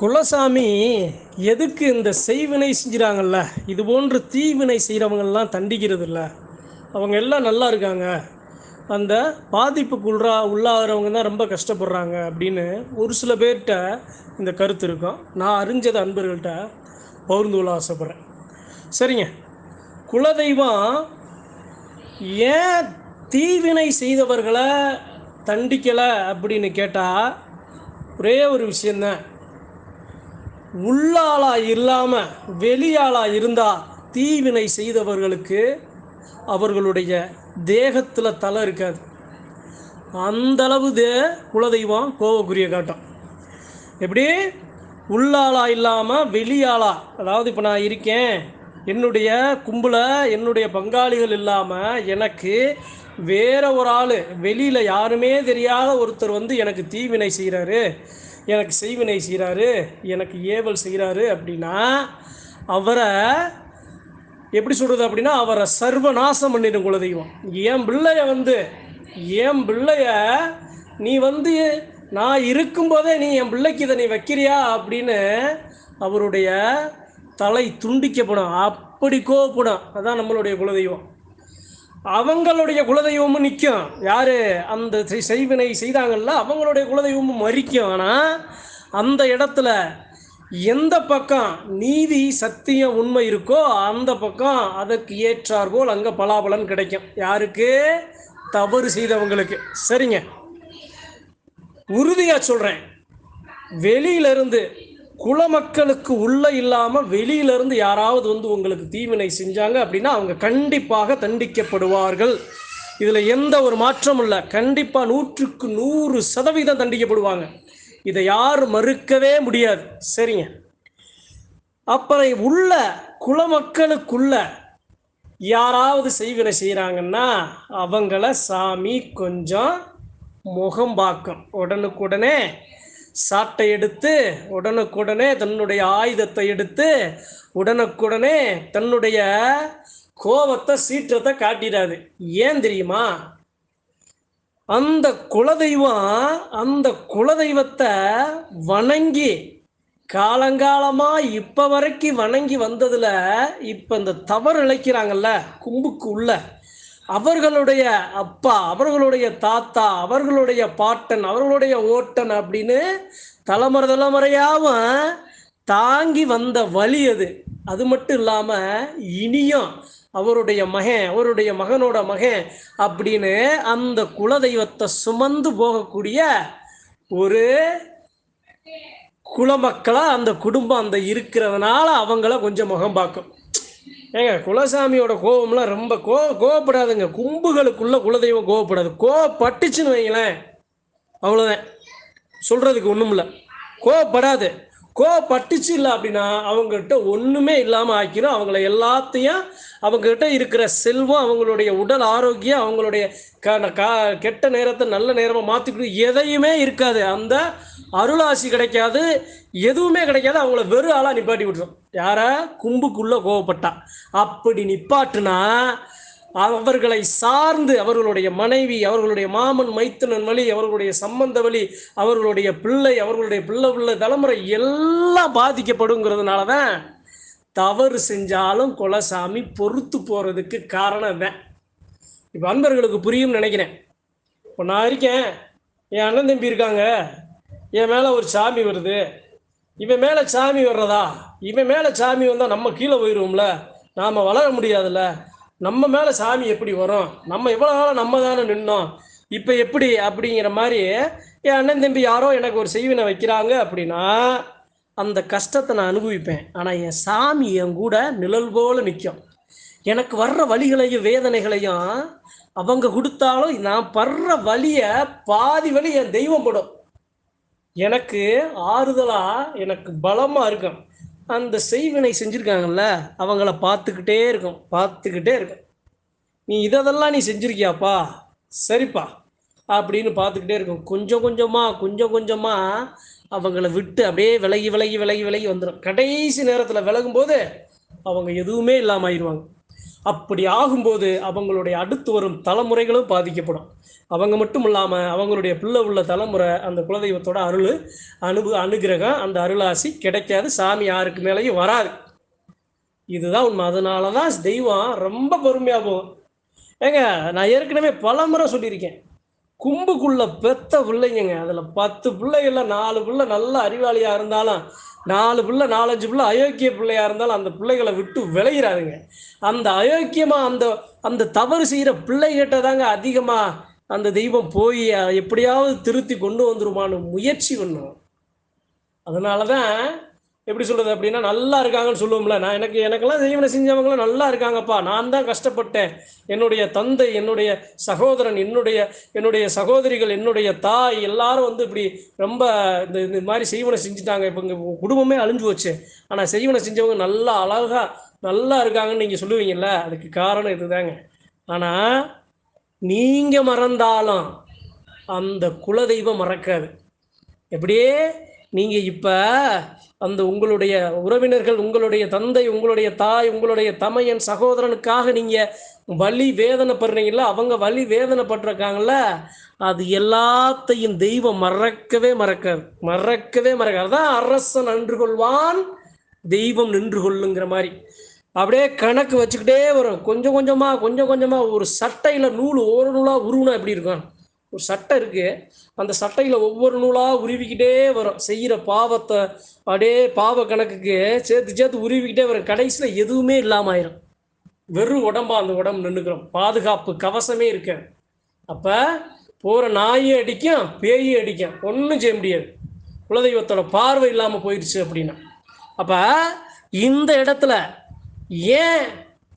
குலசாமி எதுக்கு இந்த செய்வினை செஞ்சுறாங்கல்ல இது போன்று தீவினை செய்கிறவங்கெல்லாம் தண்டிக்கிறது இல்லை அவங்க எல்லாம் நல்லா இருக்காங்க. அந்த பாதிப்புக்குள்றா உள்ளாகிறவங்க தான் ரொம்ப கஷ்டப்படுறாங்க அப்படின்னு ஒரு சில பேர்கிட்ட இந்த கருத்து இருக்கும். நான் அறிஞ்சதை அன்பர்கள்ட்ட பகிர்ந்து கொள்ள ஆசைப்பட்றேன். சரிங்க. குலதெய்வம் ஏன் தீவினை செய்தவர்களை தண்டிக்கலை அப்படின்னு கேட்டால் ஒரே ஒரு விஷயந்தான் உள்ளாளா இல்லாமல் வெளியாளா இருந்தால் தீவினை செய்தவர்களுக்கு அவர்களுடைய தேகத்தில் தலை இருக்காது. அந்தளவு தே குலதெய்வம் கோவக்குரிய காட்டம். எப்படி? உள்ளாளா இல்லாமல் வெளியாளா அதாவது இப்போ நான் இருக்கேன் என்னுடைய கும்பலை என்னுடைய பங்காளிகள் இல்லாமல் எனக்கு வேற ஒரு ஆள் வெளியில் யாருமே தெரியாத ஒருத்தர் வந்து எனக்கு தீவினை செய்கிறாரு எனக்கு செய்வினை செய்கிறாரு எனக்கு ஏவல் செய்கிறாரு அப்படின்னா அவரை எப்படி சொல்கிறது அப்படின்னா அவரை சர்வநாசம் பண்ணிடும் குலதெய்வம். என் பிள்ளைய வந்து என் பிள்ளைய நீ வந்து நான் இருக்கும்போதே நீ என் பிள்ளைக்கு இதை நீ வைக்கிறியா அப்படின்னு அவருடைய தலை துண்டிக்கப்படும் அப்படி கோவப்படும் அதான் நம்மளுடைய குலதெய்வம். அவங்களுடைய குலதெய்வமும் நிற்கும் யார்? அந்த செய்வினை செய்தாங்கல்ல அவங்களுடைய குலதெய்வமும் மறிக்கும். ஆனால் அந்த இடத்துல எந்த பக்கம் நீதி சத்தியம் உண்மை இருக்கோ அந்த பக்கம் அதற்கு ஏற்றாற்போல் அங்கே பலாபலன் கிடைக்கும். யாருக்கு? தவறு செய்தவங்களுக்கு. சரிங்க. உறுதியாக சொல்கிறேன் வெளியிலிருந்து குலமக்களுக்கு உள்ள இல்லாமல் வெளியிலிருந்து யாராவது வந்து உங்களுக்கு தீவினை செஞ்சாங்க அப்படின்னா அவங்க கண்டிப்பாக தண்டிக்கப்படுவார்கள். இதில் எந்த ஒரு மாற்றமும் இல்லை. கண்டிப்பாக நூற்றுக்கு நூறு சதவீதம் தண்டிக்கப்படுவாங்க. இதை யாரும் மறுக்கவே முடியாது. சரிங்க. அப்புறம் உள்ள குலமக்களுக்குள்ள யாராவது செய்வினை செய்கிறாங்கன்னா அவங்கள சாமி கொஞ்சம் முகம் பார்க்கும். உடனுக்குடனே சாட்டை எடுத்து உடனுக்குடனே தன்னுடைய ஆயுதத்தை எடுத்து உடனுக்குடனே தன்னுடைய கோபத்தை சீற்றத்தை காட்டிடாது ஏன் தெரியுமா? அந்த குலதெய்வம் அந்த குலதெய்வத்தை வணங்கி காலங்காலமா இப்ப வரைக்கும் வணங்கி வந்ததுல இப்ப இந்த தவறு இழைக்கிறாங்கல்ல கும்புக்கு உள்ள. அவர்களுடைய அப்பா அவர்களுடைய தாத்தா அவர்களுடைய பாட்டன் அவர்களுடைய ஓட்டன் அப்படின்னு தலைமுறை தலைமுறையாகவும் தாங்கி வந்த வழி அது. அது மட்டும் இல்லாமல் இனியும் அவருடைய மகன் அவருடைய மகனோட மகன் அப்படின்னு அந்த குலதெய்வத்தை சுமந்து போகக்கூடிய ஒரு குலமக்களாக அந்த குடும்பம் அந்த இருக்கிறதுனால அவங்கள கொஞ்சம் முகம் பார்க்கும். ஏங்க குலசாமியோட கோபம்லாம் ரொம்ப கோ கோவப்படாதுங்க. கும்புகளுக்குள்ள குலதெய்வம் கோவப்படாது. கோவப்பட்டுச்சுன்னு வைங்களேன். அவ்வளோதான் சொல்கிறதுக்கு ஒன்றும் இல்லை கோவப்படாது. கோவப்பட்டுச்சு இல்லை அப்படின்னா அவங்ககிட்ட ஒன்றுமே இல்லாமல் ஆக்கிரும். அவங்கள எல்லாத்தையும் அவங்ககிட்ட இருக்கிற செல்வம் அவங்களுடைய உடல் ஆரோக்கியம் அவங்களுடைய க கா கெட்ட நேரத்தை நல்ல நேரமாக மாற்றிக்கிட்டு எதையுமே இருக்காது. அந்த அருளாசி கிடைக்காது. எதுவுமே கிடைக்காது. அவங்கள வெறும் ஆளாக நிப்பாட்டி விட்டுரும். யாரை? கும்புக்குள்ளே கோவப்பட்டா. அப்படி நிப்பாட்டுனா அவர்களை சார்ந்து அவர்களுடைய மனைவி அவர்களுடைய மாமன் மைத்துனன் வழி அவர்களுடைய சம்பந்த வழி அவர்களுடைய பிள்ளை அவர்களுடைய பிள்ளை பிள்ளை தலைமுறை எல்லாம் பாதிக்கப்படுங்கிறதுனால தான் தவறு செஞ்சாலும் குலசாமி பொறுத்து போகிறதுக்கு காரணம் தான் இப்போ அன்பர்களுக்கு புரியும்னு நினைக்கிறேன். இப்போ நான் இருக்கேன். என் அண்ணன் தம்பி இருக்காங்க. என் மேலே ஒரு சாமி வருது. இவன் மேலே சாமி வர்றதா? இவன் மேலே சாமி வந்தால் நம்ம கீழே போயிடுவோம்ல நாம் வளர முடியாதுல்ல. நம்ம மேலே சாமி எப்படி வரும்? நம்ம எவ்வளோ நாளாக நம்ம தானே நின்னோம். இப்போ எப்படி? அப்படிங்கிற மாதிரி என் அண்ணன் தம்பி யாரோ எனக்கு ஒரு செய்வினை வைக்கிறாங்க அப்படின்னா அந்த கஷ்டத்தை நான் அனுபவிப்பேன். ஆனால் என் சாமி என் கூட நிழல் போல நிற்கும் எனக்கு வர்ற வழிகளையும் வேதனைகளையும் அவங்க கொடுத்தாலும் நான் படுற வழியை பாதி வழி என் தெய்வம் படும். எனக்கு ஆறுதலாக எனக்கு பலமாக இருக்கும். அந்த செய்வினை செஞ்சுருக்காங்கல்ல அவங்கள பார்த்துக்கிட்டே இருக்கும் பார்த்துக்கிட்டே இருக்கும். நீ இதெல்லாம் நீ செஞ்சிருக்கியாப்பா? சரிப்பா அப்படின்னு பார்த்துக்கிட்டே இருக்கும். கொஞ்சம் கொஞ்சமாக கொஞ்சம் கொஞ்சமாக அவங்கள விட்டு அப்படியே விலகி விலகி விலகி விலகி வந்துடும் கடைசி நேரத்தில் விலகும்போது அவங்க எதுவுமே இல்லாமல் ஆயிடுவாங்க. அப்படி ஆகும்போது அவங்களுடைய அடுத்து வரும் தலைமுறைகளும் பாதிக்கப்படும். அவங்க மட்டும் இல்லாமல் அவங்களுடைய பிள்ளை உள்ள தலைமுறை அந்த குலதெய்வத்தோட அருள் அனுபு அனுகிரகம் அந்த அருளாசி கிடைக்காது. சாமி யாருக்கு மேலேயும் வராது. இதுதான் உண்மை. அதனால தான் தெய்வம் ரொம்ப பொறுமையாக போகும். ஏங்க நான் ஏற்கனவே பல முறை சொல்லியிருக்கேன். கும்புக்குள்ள பெத்த பிள்ளைங்க அதில் பத்து பிள்ளைகள்ல நாலு பிள்ளை நல்ல அறிவாளியாக இருந்தாலும் நாலு பிள்ளை நாலஞ்சு பிள்ளை அயோக்கிய பிள்ளையாக இருந்தாலும் அந்த பிள்ளைகளை விட்டு விளையிறாருங்க அந்த அயோக்கியமாக அந்த அந்த தவறு செய்கிற பிள்ளைகிட்ட தாங்க அதிகமாக அந்த தெய்வம் போய் எப்படியாவது திருத்தி கொண்டு வந்துருமான்னு முயற்சி பண்ணும். அதனால தான் எப்படி சொல்றது அப்படின்னா நல்லா இருக்காங்கன்னு சொல்லுவோம்ல. நான் எனக்கு எனக்கெல்லாம் தெய்வனை செஞ்சவங்களாம் நல்லா இருக்காங்கப்பா. நான் தான் கஷ்டப்பட்டேன். என்னுடைய தந்தை என்னுடைய சகோதரன் என்னுடைய என்னுடைய சகோதரிகள் என்னுடைய தாய் எல்லாரும் வந்து இப்படி ரொம்ப இந்த இந்த மாதிரி செய்வனை செஞ்சுட்டாங்க. இப்போ இங்கே குடும்பமே அழிஞ்சு போச்சு. ஆனால் செய்வனை செஞ்சவங்க நல்லா அழகாக நல்லா இருக்காங்கன்னு நீங்கள் சொல்லுவீங்கல்ல. அதுக்கு காரணம் இதுதாங்க. ஆனால் நீங்கள் மறந்தாலும் அந்த குலதெய்வம் மறக்காது. எப்படியே நீங்கள் இப்போ அந்த உங்களுடைய உறவினர்கள் உங்களுடைய தந்தை உங்களுடைய தாய் உங்களுடைய தமையன் சகோதரனுக்காக நீங்கள் வலி வேதனைப்படுறீங்கள அவங்க வலி வேதனைப்பட்டிருக்காங்கல்ல அது எல்லாத்தையும் தெய்வம் மறக்கவே மறக்காது மறக்கவே மறக்காது தான் அரசன் நின்று கொள்வான் தெய்வம் நின்று கொள்ளுங்கிற மாதிரி. அப்படியே கணக்கு வச்சுக்கிட்டே வரும். கொஞ்சம் கொஞ்சமாக கொஞ்சம் கொஞ்சமாக ஒரு சட்டையில் நூல் ஒரு நூலாக உருவுனா எப்படி இருக்கும்? ஒரு சட்டை இருக்கு. அந்த சட்டையில் ஒவ்வொரு நூலாக உருவிக்கிட்டே வரும். செய்கிற பாவத்தை அப்படியே பாவ கணக்குக்கு சேர்த்து சேர்த்து உருவிக்கிட்டே வரும். கடைசியில் எதுவுமே இல்லாமல் ஆயிரும் வெறும் உடம்பா அந்த உடம்பு நின்றுக்கிறோம் பாதுகாப்பு கவசமே இருக்க. அப்போ போகிற நாயும் அடிக்கும் பேயும் அடிக்கும். ஒன்றும் செய்ய முடியாது. குலதெய்வத்தோட பார்வை இல்லாமல் போயிடுச்சு அப்படின்னா. அப்போ இந்த இடத்துல ஏன்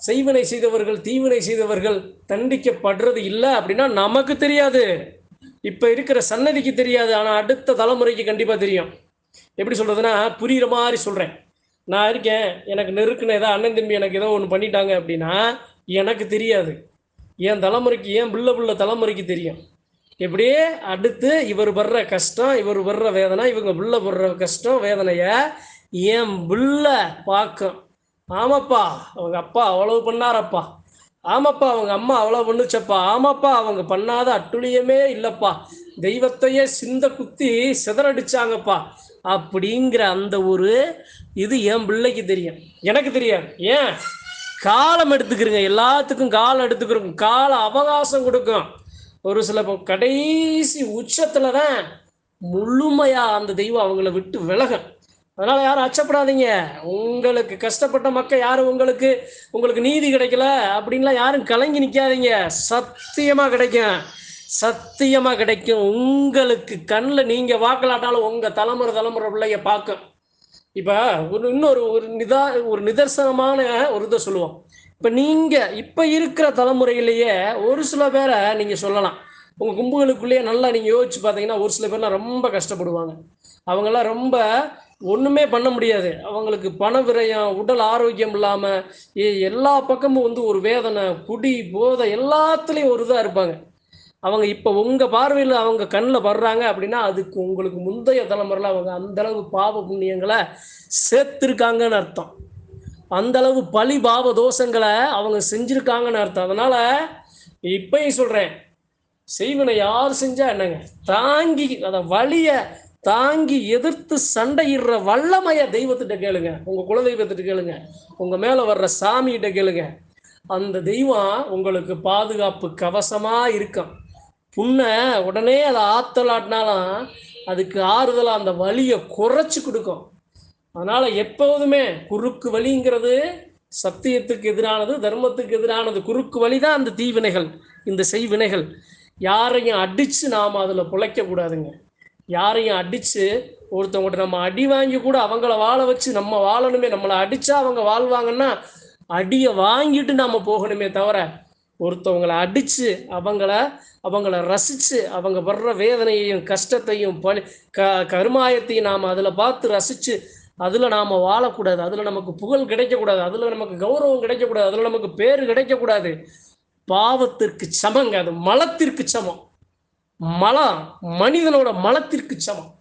செய்வினை செய்தவர்கள் தீவினை செய்தவர்கள் தண்டிக்கப்படுறது இல்லை அப்படின்னா நமக்கு தெரியாது. இப்போ இருக்கிற சன்னதிக்கு தெரியாது ஆனால் அடுத்த தலைமுறைக்கு கண்டிப்பாக தெரியும். எப்படி சொல்கிறதுனா புரிகிற மாதிரி சொல்கிறேன் நான் இருக்கேன் எனக்கு நெருக்குன ஏதோ அண்ணன் தம்பி எனக்கு ஏதோ ஒன்று பண்ணிட்டாங்க அப்படின்னா எனக்கு தெரியாது. என் தலைமுறைக்கு ஏன் பிள்ளை பிள்ளை தலைமுறைக்கு தெரியும். எப்படியே அடுத்து இவர் வர்ற கஷ்டம் இவர் வர்ற வேதனை இவங்க பிள்ளை வர்ற கஷ்டம் வேதனையை என் பிள்ளை பார்க்கும். ஆமாப்பா அவங்க அப்பா அவ்வளவு பண்ணாரப்பா. ஆமாப்பா அவங்க அம்மா அவ்வளோ பண்ணுச்சப்பா. ஆமாப்பா அவங்க பண்ணாத அட்டுழியமே இல்லைப்பா. தெய்வத்தையே சிந்த குத்தி சிதறடிச்சாங்கப்பா. அப்படிங்கிற அந்த ஒரு இது என் பிள்ளைக்கு தெரியும். எனக்கு தெரியாது. ஏன்? காலம் எடுத்துக்கிறங்க எல்லாத்துக்கும் காலம் எடுத்துக்கிறோம் கால அவகாசம் கொடுக்கும். ஒரு சில கடைசி உச்சத்தில் தான் முழுமையாக அந்த தெய்வம் அவங்கள விட்டு விலகும். அதனால் யாரும் அச்சப்படாதீங்க. உங்களுக்கு கஷ்டப்பட்ட மக்கள் யாரும் உங்களுக்கு உங்களுக்கு நீதி கிடைக்கல அப்படின்லாம் யாரும் கலங்கி நிற்காதீங்க சத்தியமாக கிடைக்கும். சத்தியமாக கிடைக்கும். உங்களுக்கு கண்ணில் நீங்கள் வாக்கலாட்டாலும் உங்கள் தலைமுறை தலைமுறை பிள்ளைய பார்க்கும். இப்போ ஒரு இன்னொரு ஒரு நிதா ஒரு நிதர்சனமான ஒரு இதை சொல்லுவோம். இப்போ நீங்கள் இப்போ இருக்கிற தலைமுறையிலேயே ஒரு சில பேரை நீங்கள் சொல்லலாம். உங்கள் கும்புகளுக்குள்ளேயே நல்லா நீங்கள் யோசிச்சு பார்த்தீங்கன்னா ஒரு சில பேர்லாம் ரொம்ப கஷ்டப்படுவாங்க. அவங்கெல்லாம் ரொம்ப ஒன்றுமே பண்ண முடியாது. அவங்களுக்கு பண விரயம் உடல் ஆரோக்கியம் இல்லாமல் எல்லா பக்கமும் வந்து ஒரு வேதனை குடி போதை எல்லாத்துலேயும் ஒரு இதாக இருப்பாங்க. அவங்க இப்போ உங்கள் பார்வையில் அவங்க கண்ணில் படுறாங்க அப்படின்னா அதுக்கு உங்களுக்கு முந்தைய தலைமுறையில் அவங்க அந்தளவு பாவ புண்ணியங்களை சேர்த்துருக்காங்கன்னு அர்த்தம். அந்தளவு பழி பாவ தோஷங்களை அவங்க செஞ்சுருக்காங்கன்னு அர்த்தம். அதனால் இப்பயும் சொல்கிறேன் செய்வினை யார் செஞ்சா என்னங்க? தாங்கி அதை வழிய தாங்கி எதிர்த்து சண்டையிடுற வல்லமைய தெய்வத்திட்ட கேளுங்க. உங்க குலதெய்வத்திட்ட கேளுங்க. உங்க மேல வர்ற சாமிகிட்ட கேளுங்க. அந்த தெய்வம் உங்களுக்கு பாதுகாப்பு கவசமா இருக்கும் புண்ணை உடனே அதை ஆத்தலாட்டினாலும் அதுக்கு ஆறுதலாக அந்த வலியை குறைச்சி கொடுக்கும். அதனால் எப்போதுமே குறுக்கு வலிங்கிறது சத்தியத்துக்கு எதிரானது தர்மத்துக்கு எதிரானது. குறுக்கு வழி தான் அந்த தீவினைகள் இந்த செய்வினைகள். யாரையும் அடித்து நாம் அதில் பிழைக்கக்கூடாதுங்க யாரையும் அடித்து ஒருத்தவங்கள்ட்ட நம்ம அடி வாங்கி கூட அவங்கள வாழ வச்சு நம்ம வாழணுமே நம்மளை அடித்தா அவங்க வாழ்வாங்கன்னா அடியை வாங்கிட்டு நாம் போகணுமே தவிர ஒருத்தவங்களை அடித்து அவங்கள அவங்கள ரசித்து அவங்க வர்ற வேதனையையும் கஷ்டத்தையும் பணி க கருமாயத்தையும் நாம் அதில் பார்த்து ரசித்து அதில் நாம் வாழக்கூடாது. அதில் நமக்கு புகழ் கிடைக்கக்கூடாது. அதில் நமக்கு கௌரவம் கிடைக்கக்கூடாது. அதில் நமக்கு பேர் கிடைக்கக்கூடாது. பாவத்திற்கு சமங்க அது மலத்திற்கு சமம். மலம் மனிதனோட மலத்திற்கு சமம்.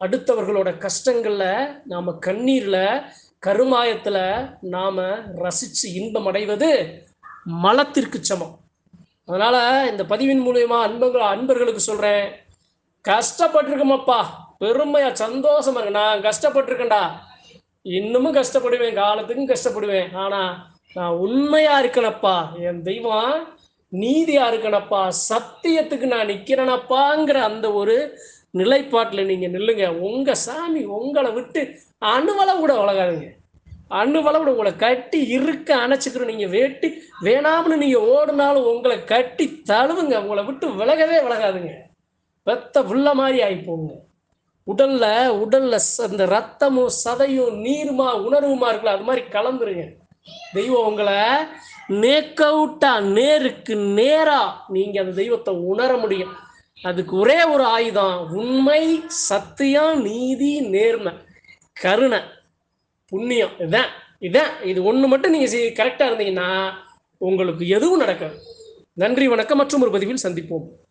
அடுத்தவர்களோட கஷ்டங்களில் நாம் கண்ணீரில் கருமாயத்தில் நாம் ரசித்து இன்பம் அடைவது மலத்திற்கு சமம். அதனால் இந்த பதிவின் மூலயமா அன்பர்கள் அன்பர்களுக்கு சொல்கிறேன் கஷ்டப்பட்டிருக்கோமப்பா. பெருமையா சந்தோஷமா இருக்கு. நான் கஷ்டப்பட்டிருக்கேன்டா. இன்னமும் கஷ்டப்படுவேன் காலத்துக்கும் கஷ்டப்படுவேன். ஆனால் நான் உண்மையா இருக்கனப்பா என் தெய்வம். நீதியா இருக்கனப்பா சத்தியத்துக்கு நான் நிக்கிறேனப்பாங்கிற அந்த ஒரு நிலைப்பாட்டில் நீங்க நில்லுங்க. உங்க சாமி உங்களை விட்டு அணுவளவு கூட உலகாதுங்க அணுவளவு கூட உங்களை கட்டி இருக்க அணைச்சிக்கிறோம் நீங்க வேட்டி வேணாம்னு நீங்க ஓடுனாலும் உங்களை கட்டி தழுவுங்க. உங்களை விட்டு விலகவே விலகாதுங்க. வெத்த புள்ள மாதிரி ஆகி போங்க. உடல்ல உடல்ல ச- ரத்தமும் சதையும் நீருமா உணர்வுமா இருக்குல்ல அது மாதிரி கலந்துருங்க. தெய்வம் உங்களை நேக்கவுட்டா நேருக்கு நேரா நீங்க அந்த தெய்வத்தை உணர முடியும். அதுக்கு ஒரே ஒரு ஆயுதம் உண்மை சத்தியம் நீதி நேர்மை. கருணை புண்ணியம். இதான் இதான். இது ஒன்று மட்டும் நீங்கள் கரெக்டாக இருந்தீங்கன்னா உங்களுக்கு எதுவும் நடக்காது. நன்றி வணக்கம் மற்றும் ஒரு பதிவில் சந்திப்போம்.